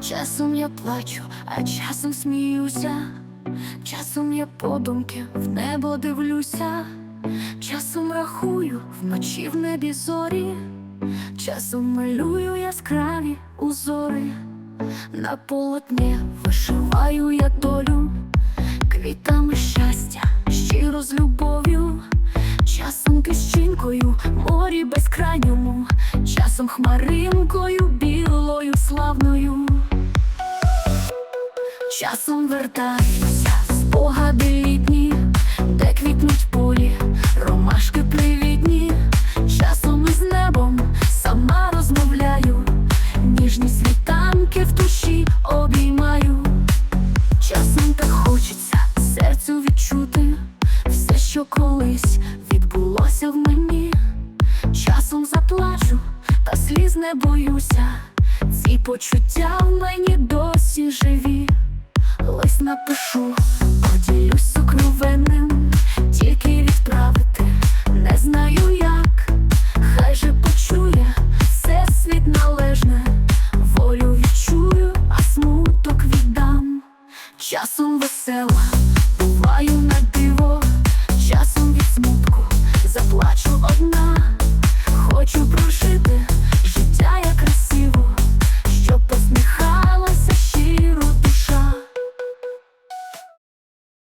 Часом я плачу, а часом сміюся, часом я подумки в небо дивлюся, часом рахую вночі в небі зорі, часом малюю яскраві узори, на полотні вишиваю я долю, квітами щастя, щиро з любов'ю, часом кищинкою, морі безкрайньому, часом хмаринкою білою славною. Часом вертаюся, спогади літні, де квітнуть полі, ромашки привітні, часом із небом сама розмовляю, ніжні світанки в душі обіймаю. Часом так хочеться серцю відчути все, що колись відбулося в мені. Часом заплачу, та сліз не боюся. Ці почуття в мені досі живі вас напишу, поділюсь сукровенним, тільки відправити, не знаю як, хай же почує все світ належне, волю відчую, а смуток віддам. Часом весела, буваю на диво, часом від смутку заплачу одна, хочу прожити.